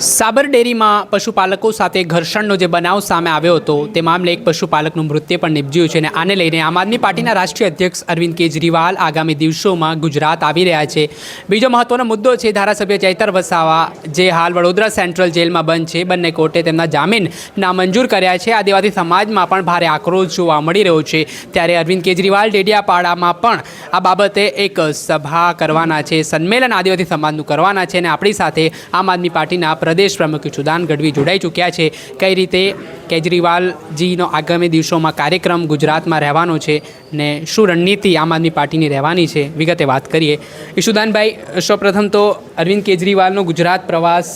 સાબર ડેરીમાં પશુપાલકો સાથે ઘર્ષણનો જે બનાવ સામે આવ્યો હતો, તે મામલે એક પશુપાલકનું મૃત્યુ પણ નિપજ્યું છે અને આને લઈને આમ આદમી પાર્ટીના રાષ્ટ્રીય અધ્યક્ષ અરવિંદ કેજરીવાલ આગામી દિવસોમાં ગુજરાત આવી રહ્યા છે. બીજો મહત્વનો મુદ્દો છે ધારાસભ્ય ચૈતર વસાવા, જે હાલ વડોદરા સેન્ટ્રલ જેલમાં બંધ છે. બંને કોર્ટે તેમના જામીન નામંજૂર કર્યા છે. આદિવાસી સમાજમાં પણ ભારે આક્રોશ જોવા મળી રહ્યો છે. ત્યારે અરવિંદ કેજરીવાલ ડેડિયાપાડામાં પણ આ બાબતે એક સભા કરવાના છે, સંમેલન આદિવાસી સમાજનું કરવાના છે અને આપણી સાથે આમ આદમી પાર્ટીના પ્રદેશ પ્રમુખ સુદાન ગઢવી જોડાઈ ચૂક્યા છે. કઈ રીતે કેજરીવાલજીનો આગામી દિવસોમાં કાર્યક્રમ ગુજરાતમાં રહેવાનો છે ને શું રણનીતિ આમ આદમી પાર્ટીની રહેવાની છે, વિગતે વાત કરીએ. ઈશુદાનભાઈ, સૌપ્રથમ તો અરવિંદ કેજરીવાલનો ગુજરાત પ્રવાસ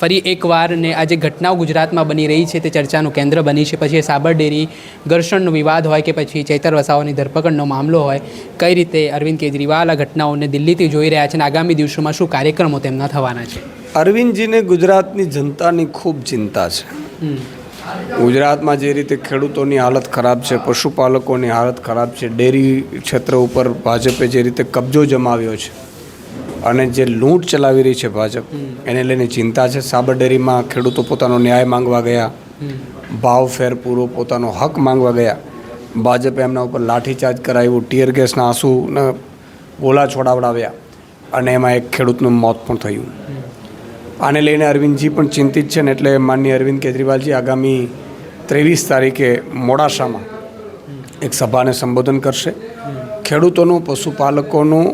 ફરી એકવાર ને આ જે ઘટનાઓ ગુજરાતમાં બની રહી છે તે ચર્ચાનું કેન્દ્ર બની છે. પછી એ સાબર ડેરી ઘર્ષણનો વિવાદ હોય કે પછી ચૈતર વસાવાની ધરપકડનો મામલો હોય કઈ રીતે અરવિંદ કેજરીવાલ આ ઘટનાઓને દિલ્હીથી જોઈ રહ્યા છે અને આગામી દિવસોમાં શું કાર્યક્રમો તેમના થવાના છે? અરવિંદજીને ગુજરાતની જનતાની ખૂબ ચિંતા છે. ગુજરાતમાં જે રીતે ખેડૂતોની હાલત ખરાબ છે પશુપાલકોની હાલત ખરાબ છે ડેરી ક્ષેત્ર ઉપર ભાજપે જે રીતે કબજો જમાવ્યો છે અને જે લૂંટ ચલાવી રહી છે ભાજપ, એને લઈને ચિંતા છે. સાબરડેરીમાં ખેડૂતો પોતાનો ન્યાય માંગવા ગયા. ભાવ ફેર પૂરો પોતાનો હક માંગવા ગયા. ભાજપે એમના ઉપર લાઠીચાર્જ કરાવ્યું. ટીયર ગેસના આંસુને ગોલા છોડાવડાવ્યા. અને એમાં એક ખેડૂતનું મોત પણ થયું. આને લઈને અરવિંદજી પણ ચિંતિત છે ને એટલે માનનીય અરવિંદ કેજરીવાલજી આગામી ત્રેવીસ તારીખે મોડાસામાં એક સભાને સંબોધન કરશે. ખેડૂતોનું, પશુપાલકોનું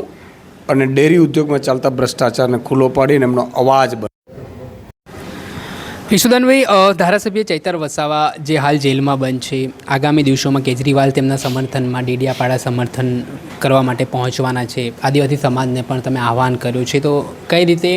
અને ડેરી ઉદ્યોગમાં ચાલતા ભ્રષ્ટાચારને ખુલ્લો પાડીને એમનો અવાજ બને ઈશુદાનભાઈ ધારાસભ્ય ચૈતર વસાવા જે હાલ જેલમાં બંધ છે, આગામી દિવસોમાં કેજરીવાલ તેમના સમર્થનમાં ડેડિયાપાડા સમર્થન કરવા માટે પહોંચવાના છે. આદિવાસી સમાજને પણ તમે આહવાન કર્યું છે. તો કઈ રીતે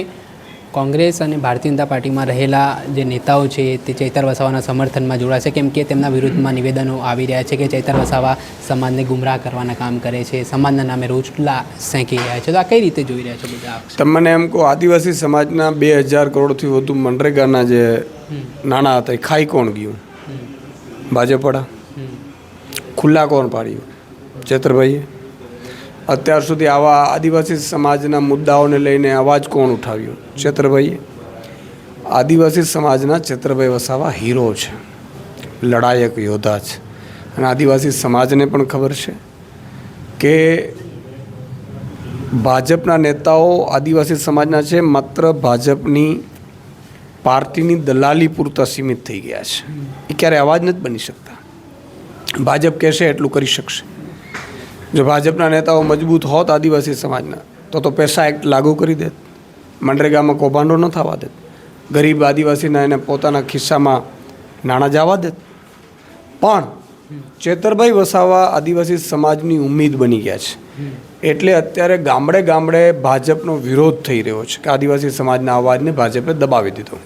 કોંગ્રેસ અને ભારતીય જનતા પાર્ટીમાં રહેલા જે નેતાઓ છે તે ચૈતર વસાવાના સમર્થનમાં જોડાશે. કેમ કે તેમના વિરુદ્ધમાં નિવેદનો આવી રહ્યા છે કે ચૈતર વસાવા સમાજને ગુમરાહ કરવાના કામ કરે છે. સમાજના નામે રોજલા સેંકી રહ્યા છે. તો આ કઈ રીતે જોઈ રહ્યા છો બધા તમને એમ કહો આદિવાસી સમાજના બે હજાર કરોડથી વધુ મનરેગાના જે નાણાં હતા એ ખાઈ કોણ ગયું? ભાજપવાળા? હમ. ખુલ્લા કોણ પાડ્યું? ચેતરભાઈએ? અત્યાર સુધી આવા આદિવાસી સમાજના મુદ્દાઓને લઈને અવાજ કોણ ઉઠાવ્યો? ચેતરભાઈએ આદિવાસી સમાજના ચેતરભાઈ વસાવા હીરો છે. લડાયક યોદ્ધા છે. અને આદિવાસી સમાજને પણ ખબર છે કે ભાજપના નેતાઓ આદિવાસી સમાજના છે, માત્ર ભાજપની પાર્ટીની દલાલી પૂરતા સીમિત થઈ ગયા છે. એ ક્યારે અવાજ નથી બની શકતા. ભાજપ કહેશે એટલું કરી શકશે. જો ભાજપના નેતાઓ મજબૂત હોત આદિવાસી સમાજના, તો તો પૈસા એક્ટ લાગુ કરી દેત. મનરેગામાં કૌભાંડો ન થવા દેત. ગરીબ આદિવાસીના એને પોતાના ખિસ્સામાં નાણાં જવા દેત. પણ ચેતરભાઈ વસાવા આદિવાસી સમાજની ઉમ્મીદ બની ગયા છે. એટલે અત્યારે ગામડે ગામડે ભાજપનો વિરોધ થઈ રહ્યો છે કે આદિવાસી સમાજના અવાજને ભાજપે દબાવી દીધો.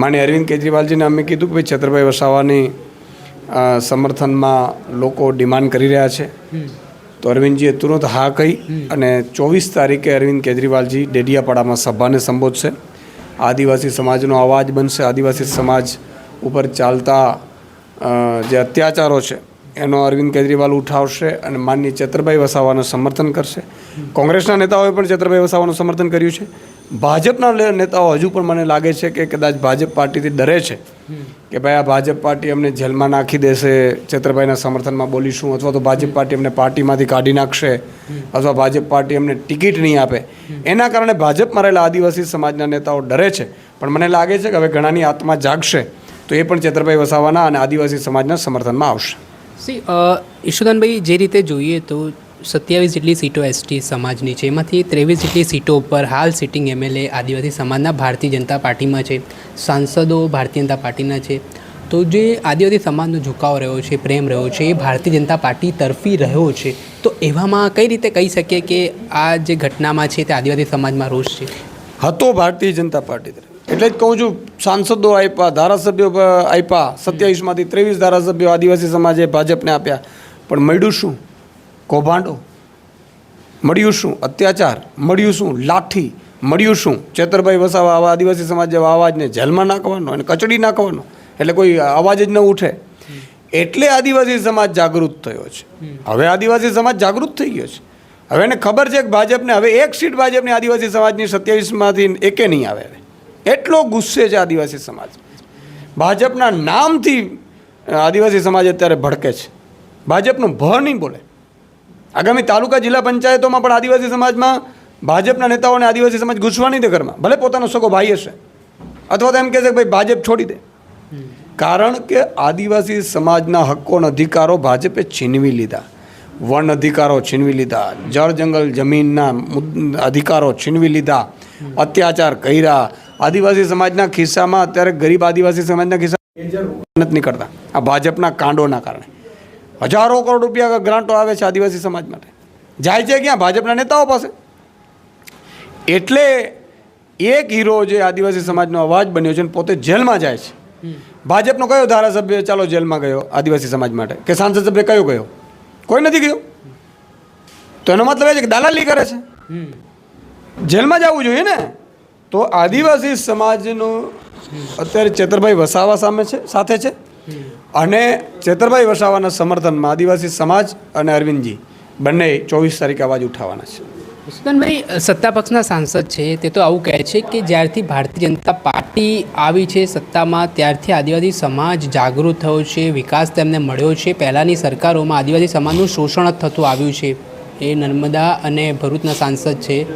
માને અરવિંદ કેજરીવાલજીને અમે કીધું કે ભાઈ છત્રભાઈ વસાવાની સમર્થનમાં લોકો ડિમાન્ડ કરી રહ્યા છે. તો અરવિંદજીએ તુરંત હા કહી અને ચોવીસ તારીખે અરવિંદ કેજરીવાલજી ડેડિયાપાડામાં સભાને સંબોધશે. આદિવાસી સમાજનો અવાજ બનશે. આદિવાસી સમાજ ઉપર ચાલતા જે અત્યાચારો છે એનો અરવિંદ કેજરીવાલ ઉઠાવશે અને માનની ચેતરભાઈ વસાવાનું સમર્થન કરશે. કોંગ્રેસના નેતાઓએ પણ ચેતરભાઈ વસાવાનું સમર્થન કર્યું છે. ભાજપના નેતાઓ હજુ પણ મને લાગે છે કે કદાચ ભાજપ પાર્ટીથી ડરે છે. કે ભાઈ આ ભાજપ પાર્ટી અમને જેલમાં નાખી દેશે, છત્રભાઈના સમર્થનમાં બોલીશું, અથવા તો ભાજપ પાર્ટી અમને પાર્ટીમાંથી કાઢી નાખશે, અથવા ભાજપ પાર્ટી અમને ટિકિટ નહીં આપે. એના કારણે ભાજપમાં રહેલા આદિવાસી સમાજના નેતાઓ ડરે છે. પણ મને લાગે છે કે હવે ઘણાની આત્મા જાગશે, તો એ પણ ચેતરભાઈ વસાવાના અને આદિવાસી સમાજના સમર્થનમાં આવશે. સી ઈશુદાનભાઈ, જે રીતે જોઈએ તો સત્યાવીસ જેટલી સીટો એસટી સમાજની છે. એમાંથી ત્રેવીસ જેટલી સીટો ઉપર હાલ સિટિંગ એમએલએ આદિવાસી સમાજના ભારતીય જનતા પાર્ટીમાં છે. સાંસદો ભારતીય જનતા પાર્ટીના છે. તો જે આદિવાસી સમાજનો ઝુકાવ રહ્યો છે, પ્રેમ રહ્યો છે, એ ભારતીય જનતા પાર્ટી તરફી રહ્યો છે, તો એવામાં કઈ રીતે કહી શકીએ કે આ જે ઘટનામાં છે તે આદિવાસી સમાજમાં રોષ છે? હતો ભારતીય જનતા પાર્ટી એટલે જ કહું છું, સાંસદો આપ્યા ધારાસભ્યો આપ્યા સત્યાવીસમાંથી ત્રેવીસ ધારાસભ્યો આદિવાસી સમાજે ભાજપને આપ્યા. પણ મળ્યું શું? કૌભાંડો. મળ્યું શું? અત્યાચાર. મળ્યું શું? લાઠી. મળ્યું શું? ચેતરભાઈ વસાવા આવા આદિવાસી સમાજ જેવા અવાજને જેલમાં નાખવાનો અને કચડી નાખવાનો. એટલે કોઈ અવાજ જ ન ઉઠે. એટલે આદિવાસી સમાજ જાગૃત થયો છે. હવે આદિવાસી સમાજ જાગૃત થઈ ગયો છે. હવે એને ખબર છે કે ભાજપને હવે એક સીટ ભાજપની આદિવાસી સમાજની સત્યાવીસમાંથી એકે નહીં આવે એટલો ગુસ્સે છે આદિવાસી સમાજ. ભાજપના નામથી આદિવાસી સમાજ અત્યારે ભડકે છે. ભાજપનું ભ નહીં બોલે. આગામી તાલુકા જિલ્લા પંચાયતોમાં પણ આદિવાસી સમાજમાં ભાજપના નેતાઓને આદિવાસી સમાજ ઘૂસવા નહીં દે ઘરમાં. ભલે પોતાનો સગો ભાઈ હશે. અથવા તો એમ કહેશે કે ભાઈ ભાજપ છોડી દે. કારણ કે આદિવાસી સમાજના હક્કો અને અધિકારો ભાજપે છીનવી લીધા. વન અધિકારો છીનવી લીધા. જળ જંગલ જમીનના અધિકારો છીનવી લીધા. અત્યાચાર કર્યા. આદિવાસી સમાજના ખિસ્સામાં અત્યારે ગરીબ આદિવાસી સમાજના ખિસ્સા નથી નીકળતા. આ ભાજપના કાંડોના કારણે. હજારો કરોડ રૂપિયા ગ્રાન્ટો આવે છે આદિવાસી સમાજ માટે. જાય છે ક્યાં? ભાજપના નેતાઓ પાસે. એટલે એક હીરો જે આદિવાસી સમાજનો અવાજ બન્યો છે પોતે જેલમાં જાય છે. ભાજપનો કયો ધારાસભ્ય ચાલો જેલમાં ગયો આદિવાસી સમાજ માટે? કે સાંસદ સભ્ય કયો ગયો? કોઈ નથી ગયો. તો એનો મતલબ એ છે કે દલાલી કરે છે. જેલમાં જવું જોઈએ ને? તો આદિવાસી સમાજનું અત્યારે ચેતરભાઈ વસાવા સામે છે સાથે છે. અને ચેતરભાઈ વસાવાના સમર્થનમાં આદિવાસી સમાજ અને અરવિંદજી બંને ચોવીસ તારીખે અવાજ ઉઠાવવાના છે. સુદનભાઈ સત્તા પક્ષના સાંસદ છે, તે તો આવું કહે છે કે જ્યારથી ભારતીય જનતા પાર્ટી આવી છે સત્તામાં, ત્યારથી આદિવાસી સમાજ જાગૃત થયો છે, વિકાસ તેમને મળ્યો છે. પહેલાંની સરકારોમાં આદિવાસી સમાજનું શોષણ જ થતું આવ્યું છે. એ નર્મદા અને ભરૂચના સાંસદ છે.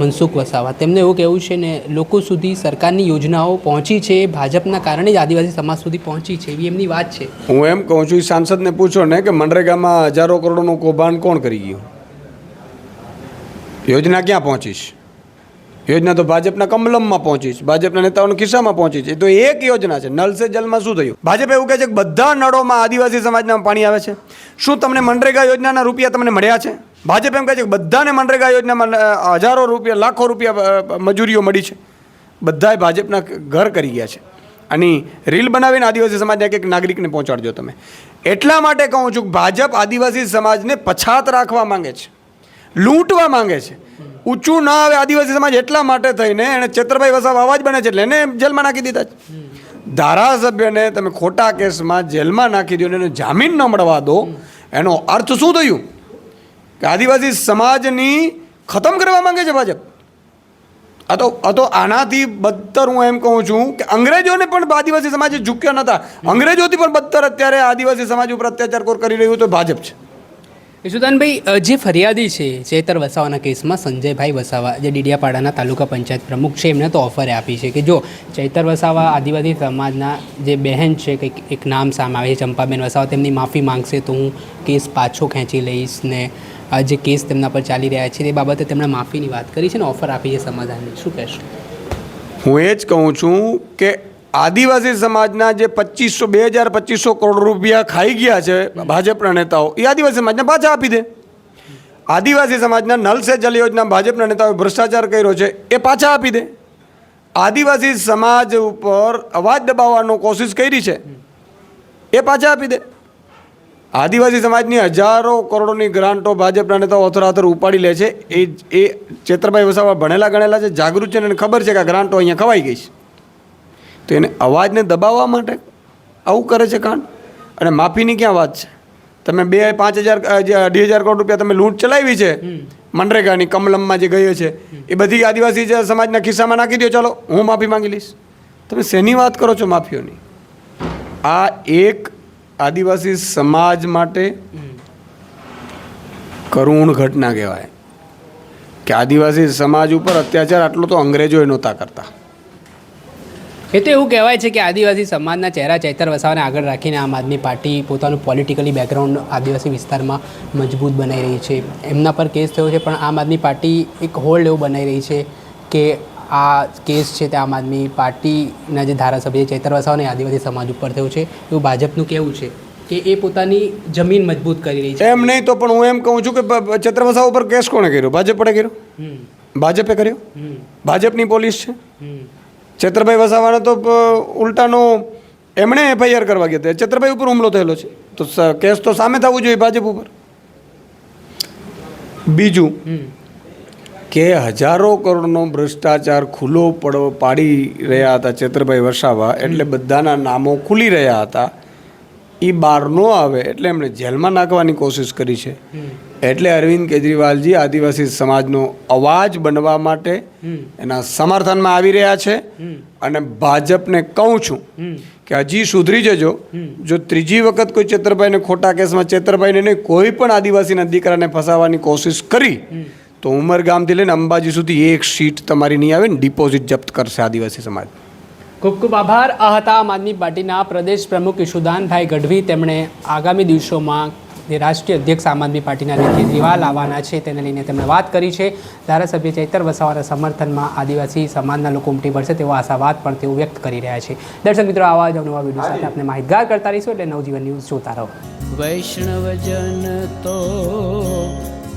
મનસુખ વસાવા. તેમને એવું કહેવું છે ને, લોકો સુધી સરકારની યોજનાઓ પહોંચી છે, ભાજપના કારણે જ આદિવાસી સમાજ સુધી પહોંચી છે, એવી એમની વાત છે. હું એમ કહું છું સાંસદને પૂછો ને કે મનરેગામાં હજારો કરોડોનું કૌભાંડ કોણ કરી ગયું? યોજના ક્યાં પહોંચીશ યોજના તો ભાજપના કમલમમાં પહોંચી છે, ભાજપના નેતાઓના ખિસ્સામાં પહોંચી છે. તો એક યોજના છે, નલ સે જલમાં શું થયું? ભાજપ એવું કહે છે કે બધા નળોમાં આદિવાસી સમાજના પાણી આવે છે. શું તમને મનરેગા યોજનાના રૂપિયા તમને મળ્યા છે? ભાજપ એમ કહે છે કે બધાને મનરેગા યોજનામાં હજારો રૂપિયા, લાખો રૂપિયા મજૂરીઓ મળી છે. બધાએ ભાજપના ઘર કરી ગયા છે. અને રીલ બનાવીને આદિવાસી સમાજના એક નાગરિકને પહોંચાડજો તમે. એટલા માટે કહું છું કે ભાજપ આદિવાસી સમાજને પછાત રાખવા માંગે છે. લૂંટવા માંગે છે. ઊંચું ના આવે આદિવાસી સમાજ એટલા માટે થઈને એણે ચેતરભાઈ વસાવા અવાજ બને છે એટલે એને જેલમાં નાખી દીધા છે. ધારાસભ્યને તમે ખોટા કેસમાં જેલમાં નાખી દો એને જામીન ન મળવા દો, એનો અર્થ શું થયું? કે આદિવાસી સમાજની ખતમ કરવા માંગે છે ભાજપ. આ તો તો આનાથી બદતર હું એમ કહું છું કે અંગ્રેજોને પણ આદિવાસી સમાજે ઝૂક્યા નહોતા અંગ્રેજોથી પણ બદતર અત્યારે આદિવાસી સમાજ ઉપર અત્યાચાર કોર, કરી રહ્યું તો ભાજપ છે. યશુદાનભાઈ જે ફરિયાદી છે, ચેતર વસાવાના કેસમાં સંજયભાઈ વસાવા, જે ડીડિયાપાડાના તાલુકા પંચાયત પ્રમુખ છે, એમને તો ઓફરે આપી છે કે જો ચૈતર વસાવા આદિવાસી સમાજના જે બહેન છે, કંઈક, એક નામ સામે આવે છે, ચંપાબેન વસાવા, તેમની માફી માંગશે તો હું કેસ પાછો ખેંચી લઈશ ને જે કેસ તેમના પર ચાલી રહ્યા છે તે બાબતે તેમણે માફીની વાત કરી છે ને ઓફર આપી છે સમાધાનની. શું કહેશો? હું એ જ કહું છું કે આદિવાસી સમાજના જે પચીસો, બે હજાર પચીસો કરોડ રૂપિયા ખાઈ ગયા છે ભાજપના નેતાઓ, એ આદિવાસી સમાજને પાછા આપી દે. આદિવાસી સમાજના નલ સે જલ યોજના ભાજપના નેતાઓએ ભ્રષ્ટાચાર કર્યો છે, એ પાછા આપી દે. આદિવાસી સમાજ ઉપર અવાજ દબાવવાનો કોશિશ કરી છે, એ પાછા આપી દે. આદિવાસી સમાજની હજારો કરોડોની ગ્રાન્ટો ભાજપના નેતાઓ અથરાથર ઉપાડી લે છે. એ એ ચેતરભાઈ વસાવા ભણેલા ગણેલા છે જાગૃત છે અને ખબર છે કે આ ગ્રાન્ટો અહીંયા ખવાઈ ગઈ છે. તો એને અવાજને દબાવવા માટે આવું કરે છે કાંડ? અને માફીની ક્યાં વાત છે? તમે બે પાંચ હજાર અઢી હજાર કરોડ રૂપિયા તમે લૂંટ ચલાવી છે મનરેગાની કમલમમાં જે ગયો છે એ બધી આદિવાસી જે સમાજના ખિસ્સામાં નાખી દો ચાલો હું માફી માંગી લઈશ. તમે શેની વાત કરો છો માફીઓની? આ એક આદિવાસી સમાજ માટે કરુણ ઘટના કહેવાય. કે આદિવાસી સમાજ ઉપર અત્યાચાર આટલો તો અંગ્રેજો એ નહોતા કરતા. એ તો એવું કહેવાય છે કે આદિવાસી સમાજના ચહેરા ચૈતર વસાવાને આગળ રાખીને આમ આદમી પાર્ટી પોતાનું પોલિટિકલી બેકગ્રાઉન્ડ આદિવાસી વિસ્તારમાં મજબૂત બનાવી રહી છે. એમના પર કેસ થયો છે, પણ આમ આદમી પાર્ટી એક હોલ્ડ એવું બનાવી રહી છે કે આ કેસ છે તે આમ આદમી પાર્ટીના જે ધારાસભ્ય ચેતર વસાવાને આદિવાસી સમાજ ઉપર થયું છે એવું ભાજપનું કેવું છે કે એ પોતાની જમીન મજબૂત કરી રહી છે. એમ નહીં તો પણ હું એમ કહું છું કે ચેતર બ- ઉપર કેસ કોણે કર્યો? ભાજપે કર્યો? ભાજપે કર્યો? ભાજપની પોલીસ છે? હમ. ચેતરભાઈ વસાવાને તો ઉલટાનો એમણે એફઆઈઆર કરવા ગયા હતા. ચેતરભાઈ ઉપર હુમલો થયેલો છે. તો કેસ તો સામે થવું જોઈએ ભાજપ ઉપર. બીજું. કે હજારો કરોડનો ભ્રષ્ટાચાર ખુલ્લો પડો પાડી રહ્યા હતા ચેતરભાઈ વસાવા એટલે બધાના નામો ખુલી રહ્યા હતા. એ બહાર ન આવે એટલે એમણે જેલમાં નાખવાની કોશિશ કરી છે. એટલે અરવિંદ કેજરીવાલજી આદિવાસી સમાજનો અવાજ બનવા માટે એના સમર્થનમાં આવી રહ્યા છે. અને ભાજપને કહું છું કે હજી સુધરી જજો. જો ત્રીજી વખત કોઈ ચેતરભાઈને ખોટા કેસમાં ચેતરભાઈને નહીં કોઈ પણ આદિવાસીના દીકરાને ફસાવવાની કોશિશ કરી તો ઉમરગામથી લઈને અંબાજી સુધી એક સીટ તમારી નહીં આવે ને ડિપોઝિટ જપ્ત કરશે આદિવાસી સમાજ. ખૂબ ખૂબ આભાર. આ હતા આમ આદમી પાર્ટીના પ્રદેશ પ્રમુખ ઈશુદાનભાઈ ગઢવી. તેમણે આગામી દિવસોમાં જે રાષ્ટ્રીય અધ્યક્ષ આમ આદમી પાર્ટીના રીતે દિવા આવવાના છે તેને લઈને તેમણે વાત કરી છે. ધારાસભ્ય ચૈતર વસાવાના સમર્થનમાં આદિવાસી સમાજના લોકો ઉમટી પડશે તેવો આશાવાદ પણ તેઓ વ્યક્ત કરી રહ્યા છે. દર્શક મિત્રો આવા જ નવા વીડિયો સાથે આપણે માહિતગાર કરતા રહીશું એટલે નવજીવન ન્યૂઝ જોતા રહો. વૈષ્ણવજન તો